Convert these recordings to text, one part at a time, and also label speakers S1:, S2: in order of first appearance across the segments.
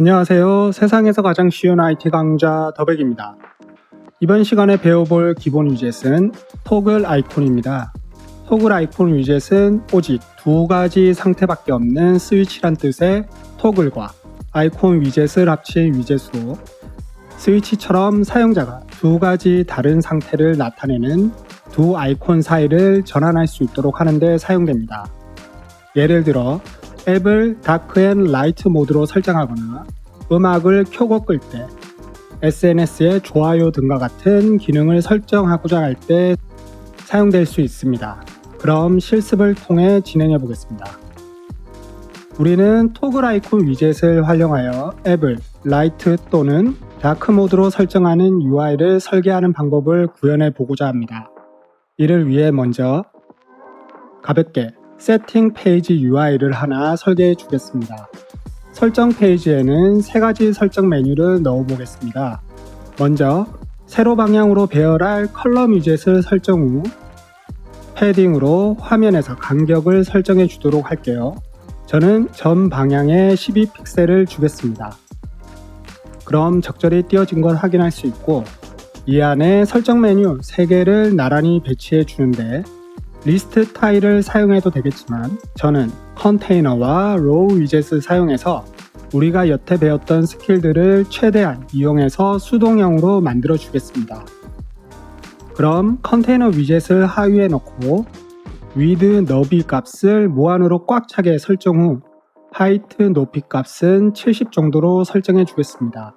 S1: 안녕하세요. 세상에서 가장 쉬운 IT 강좌 더백입니다. 이번 시간에 배워볼 기본 위젯은 토글 아이콘입니다. 토글 아이콘 위젯은 오직 두 가지 상태밖에 없는 스위치란 뜻의 토글과 아이콘 위젯을 합친 위젯으로 스위치처럼 사용자가 두 가지 다른 상태를 나타내는 두 아이콘 사이를 전환할 수 있도록 하는데 사용됩니다. 예를 들어 앱을 다크 앤 라이트 모드로 설정하거나 음악을 켜고 끌 때, SNS에 좋아요 등과 같은 기능을 설정하고자 할 때 사용될 수 있습니다. 그럼 실습을 통해 진행해 보겠습니다. 우리는 토글 아이콘 위젯을 활용하여 앱을 라이트 또는 다크 모드로 설정하는 UI를 설계하는 방법을 구현해 보고자 합니다. 이를 위해 먼저 가볍게 세팅 페이지 UI를 하나 설계해 주겠습니다. 설정 페이지에는 세 가지 설정 메뉴를 넣어 보겠습니다. 먼저 세로 방향으로 배열할 컬럼 위젯을 설정 후 패딩으로 화면에서 간격을 설정해 주도록 할게요. 저는 전 방향에 12픽셀을 주겠습니다. 그럼 적절히 띄어진 걸 확인할 수 있고 이 안에 설정 메뉴 3개를 나란히 배치해 주는데 리스트 타일을 사용해도 되겠지만 저는 컨테이너와 로우 위젯을 사용해서 우리가 여태 배웠던 스킬들을 최대한 이용해서 수동형으로 만들어 주겠습니다. 그럼 컨테이너 위젯을 하위에 넣고 위드 너비 값을 무한으로 꽉 차게 설정 후 하이트 높이 값은 70 정도로 설정해 주겠습니다.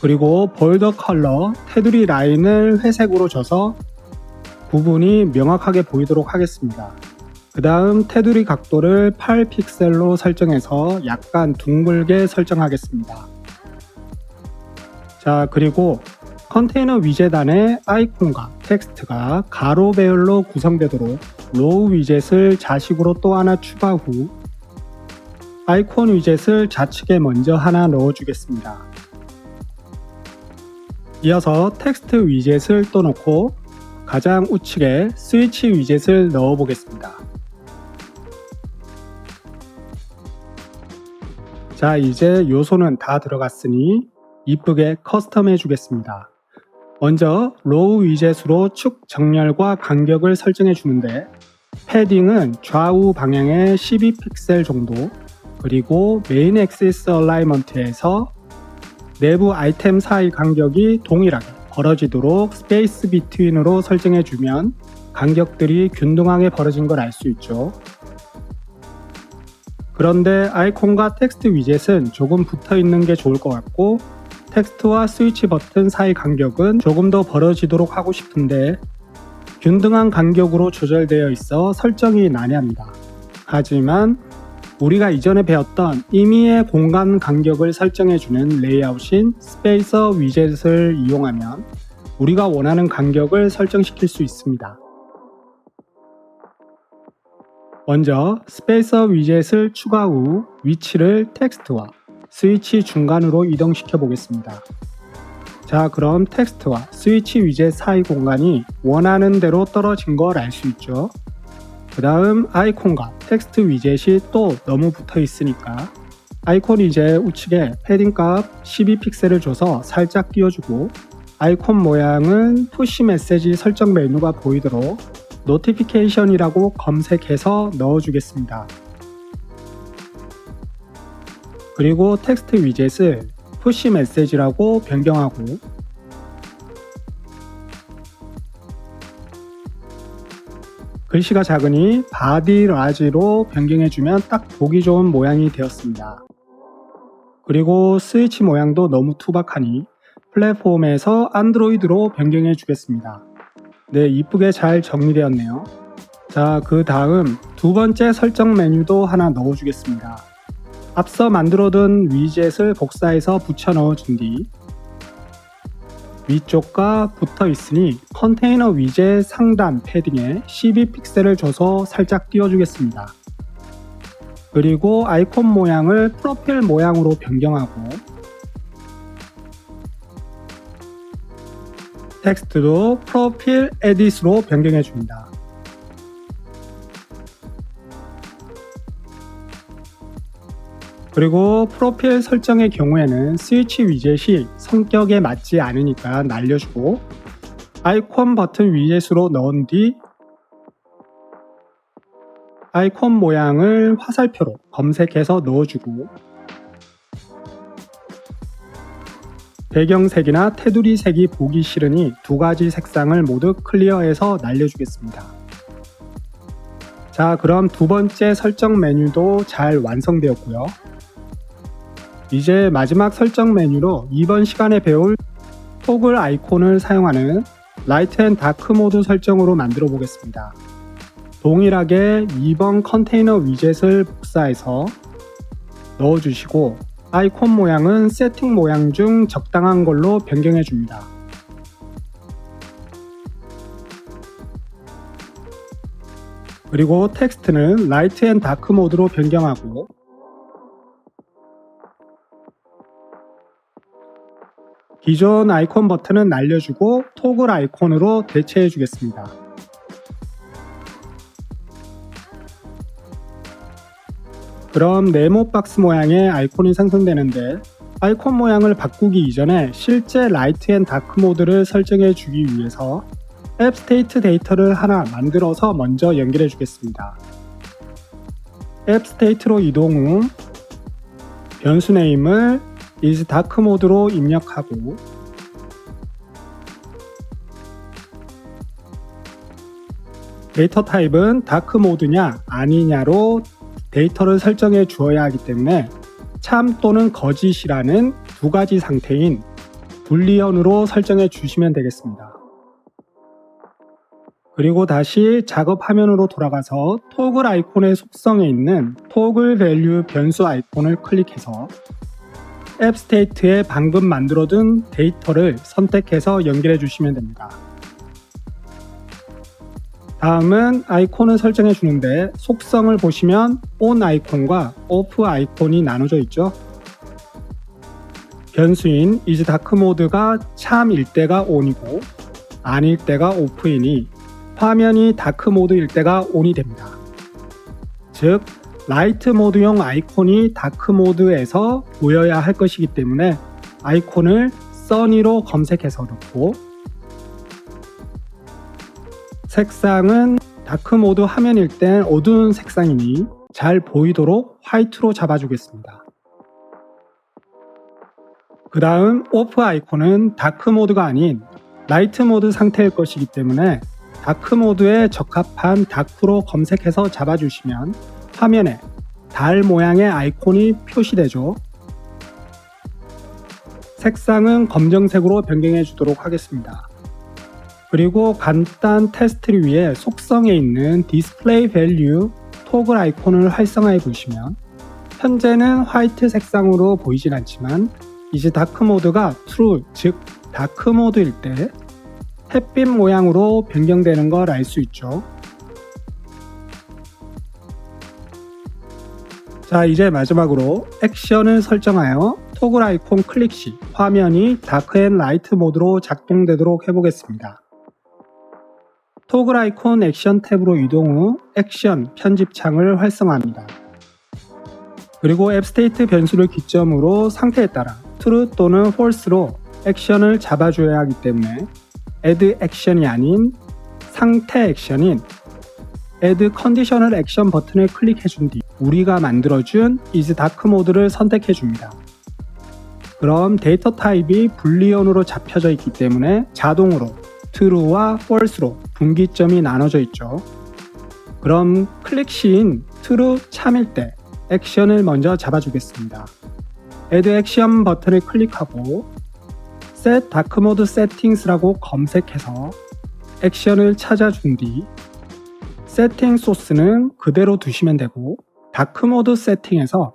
S1: 그리고 볼더 컬러 테두리 라인을 회색으로 줘서 부분이 명확하게 보이도록 하겠습니다. 그 다음 테두리 각도를 8픽셀로 설정해서 약간 둥글게 설정하겠습니다. 자, 그리고 컨테이너 위젯 안에 아이콘과 텍스트가 가로 배열로 구성되도록 로우 위젯을 자식으로 또 하나 추가 후 아이콘 위젯을 좌측에 먼저 하나 넣어주겠습니다. 이어서 텍스트 위젯을 또 넣고 가장 우측에 스위치 위젯을 넣어 보겠습니다. 자, 이제 요소는 다 들어갔으니 이쁘게 커스텀해 주겠습니다. 먼저 로우 위젯으로 축 정렬과 간격을 설정해 주는데 패딩은 좌우 방향에 12픽셀 정도 그리고 메인 엑시스 얼라이먼트에서 내부 아이템 사이 간격이 동일하게 벌어지도록 스페이스 비트윈으로 설정해 주면 간격들이 균등하게 벌어진 걸 알 수 있죠. 그런데 아이콘과 텍스트 위젯은 조금 붙어 있는 게 좋을 것 같고 텍스트와 스위치 버튼 사이 간격은 조금 더 벌어지도록 하고 싶은데 균등한 간격으로 조절되어 있어 설정이 난해합니다. 하지만 우리가 이전에 배웠던 임의의 공간 간격을 설정해주는 레이아웃인 스페이서 위젯을 이용하면 우리가 원하는 간격을 설정시킬 수 있습니다. 먼저 스페이서 위젯을 추가 후 위치를 텍스트와 스위치 중간으로 이동시켜 보겠습니다. 자, 그럼 텍스트와 스위치 위젯 사이 공간이 원하는 대로 떨어진 걸 알 수 있죠. 그 다음 아이콘과 텍스트 위젯이 또 너무 붙어 있으니까 아이콘 이제 우측에 패딩 값 12픽셀을 줘서 살짝 띄워주고 아이콘 모양은 푸시 메시지 설정 메뉴가 보이도록 노티피케이션이라고 검색해서 넣어주겠습니다. 그리고 텍스트 위젯을 푸시 메시지라고 변경하고 글씨가 작으니 바디 라지로 변경해주면 딱 보기 좋은 모양이 되었습니다. 그리고 스위치 모양도 너무 투박하니 플랫폼에서 안드로이드로 변경해 주겠습니다. 네, 이쁘게 잘 정리되었네요. 자, 그 다음 두 번째 설정 메뉴도 하나 넣어주겠습니다. 앞서 만들어둔 위젯을 복사해서 붙여 넣어준 뒤 위쪽과 붙어 있으니 컨테이너 위젯 상단 패딩에 12픽셀을 줘서 살짝 띄워주겠습니다. 그리고 아이콘 모양을 프로필 모양으로 변경하고 텍스트도 프로필 에디스로 변경해 줍니다. 그리고 프로필 설정의 경우에는 스위치 위젯이 성격에 맞지 않으니까 날려주고 아이콘 버튼 위젯으로 넣은 뒤 아이콘 모양을 화살표로 검색해서 넣어주고 배경색이나 테두리 색이 보기 싫으니 두 가지 색상을 모두 클리어해서 날려주겠습니다. 자, 그럼 두 번째 설정 메뉴도 잘 완성되었고요. 이제 마지막 설정 메뉴로 이번 시간에 배울 토글 아이콘을 사용하는 라이트 앤 다크 모드 설정으로 만들어 보겠습니다. 동일하게 2번 컨테이너 위젯을 복사해서 넣어주시고 아이콘 모양은 세팅 모양 중 적당한 걸로 변경해 줍니다. 그리고 텍스트는 라이트 앤 다크 모드로 변경하고 기존 아이콘 버튼은 날려주고 토글 아이콘으로 대체해 주겠습니다. 그럼 네모 박스 모양의 아이콘이 생성되는데 아이콘 모양을 바꾸기 이전에 실제 라이트 앤 다크 모드를 설정해 주기 위해서 앱 스테이트 데이터를 하나 만들어서 먼저 연결해 주겠습니다. 앱 스테이트로 이동 후 변수 네임을 is dark 모드로 입력하고 데이터 타입은 다크 모드냐 아니냐로 데이터를 설정해 주어야 하기 때문에 참 또는 거짓이라는 두 가지 상태인 불리언으로 설정해 주시면 되겠습니다. 그리고 다시 작업 화면으로 돌아가서 토글 아이콘의 속성에 있는 토글 밸류 변수 아이콘을 클릭해서 앱 스테이트에 방금 만들어둔 데이터를 선택해서 연결해 주시면 됩니다. 다음은 아이콘을 설정해 주는데 속성을 보시면 ON 아이콘과 OFF 아이콘이 나눠져 있죠. 변수인 is dark 모드가 참일 때가 ON이고 아닐 때가 OFF이니 화면이 다크 모드일 때가 ON이 됩니다. 즉 라이트 모드용 아이콘이 다크 모드에서 보여야 할 것이기 때문에 아이콘을 써니로 검색해서 넣고 색상은 다크 모드 화면일 땐 어두운 색상이니 잘 보이도록 화이트로 잡아주겠습니다. 그 다음 오프 아이콘은 다크 모드가 아닌 라이트 모드 상태일 것이기 때문에 다크 모드에 적합한 다크로 검색해서 잡아주시면 화면에 달 모양의 아이콘이 표시되죠. 색상은 검정색으로 변경해 주도록 하겠습니다. 그리고 간단 테스트를 위해 속성에 있는 디스플레이 밸류 토글 아이콘을 활성화해 보시면 현재는 화이트 색상으로 보이진 않지만 이제 다크 모드가 true 즉 다크 모드일 때 햇빛 모양으로 변경되는 걸 알 수 있죠. 자 이제 마지막으로 액션을 설정하여 토글 아이콘 클릭 시 화면이 다크 앤 라이트 모드로 작동되도록 해보겠습니다. 토글 아이콘 액션 탭으로 이동 후 액션 편집 창을 활성화합니다. 그리고 앱 스테이트 변수를 기점으로 상태에 따라 true 또는 false로 액션을 잡아줘야 하기 때문에 add 액션이 아닌 상태 액션인 add 컨디셔널 액션 버튼을 클릭해 준 뒤 우리가 만들어준 is dark 모드를 선택해 줍니다. 그럼 데이터 타입이 불리언으로 잡혀져 있기 때문에 자동으로 true와 false로 분기점이 나눠져 있죠. 그럼 클릭 시인 true 참일 때 액션을 먼저 잡아주겠습니다. add 액션 버튼을 클릭하고 set dark mode settings라고 검색해서 액션을 찾아준 뒤 세팅 소스는 그대로 두시면 되고 다크 모드 세팅에서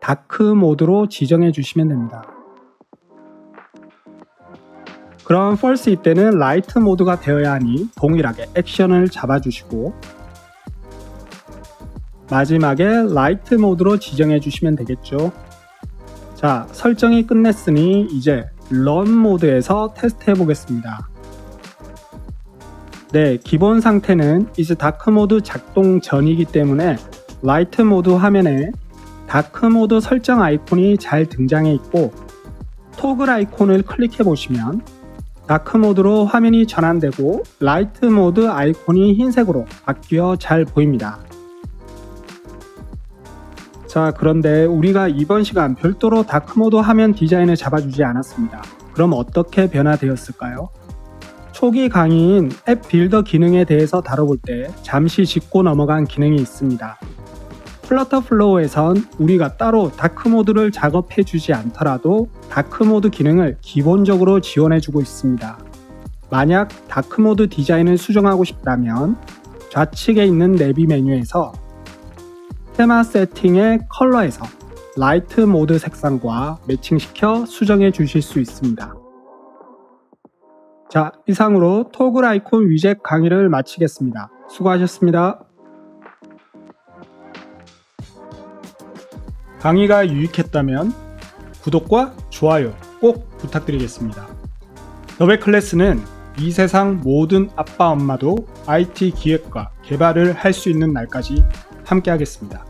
S1: 다크 모드로 지정해 주시면 됩니다. 그럼 false 이때는 라이트 모드가 되어야 하니 동일하게 액션을 잡아주시고 마지막에 라이트 모드로 지정해 주시면 되겠죠. 자, 설정이 끝냈으니 이제 런 모드에서 테스트 해 보겠습니다. 네, 기본 상태는 이제 다크 모드 작동 전이기 때문에 라이트 모드 화면에 다크 모드 설정 아이콘이 잘 등장해 있고 토글 아이콘을 클릭해 보시면 다크 모드로 화면이 전환되고 라이트 모드 아이콘이 흰색으로 바뀌어 잘 보입니다. 자, 그런데 우리가 이번 시간 별도로 다크 모드 화면 디자인을 잡아주지 않았습니다. 그럼 어떻게 변화되었을까요? 초기 강의인 앱 빌더 기능에 대해서 다뤄볼 때 잠시 짚고 넘어간 기능이 있습니다. 플러터 플로우에선 우리가 따로 다크 모드를 작업해 주지 않더라도 다크 모드 기능을 기본적으로 지원해 주고 있습니다. 만약 다크 모드 디자인을 수정하고 싶다면 좌측에 있는 내비 메뉴에서 테마 세팅의 컬러에서 라이트 모드 색상과 매칭시켜 수정해 주실 수 있습니다. 자, 이상으로 토글 아이콘 위젯 강의를 마치겠습니다. 수고하셨습니다. 강의가 유익했다면 구독과 좋아요 꼭 부탁드리겠습니다. 더베 클래스는 이 세상 모든 아빠 엄마도 IT 기획과 개발을 할 수 있는 날까지 함께 하겠습니다.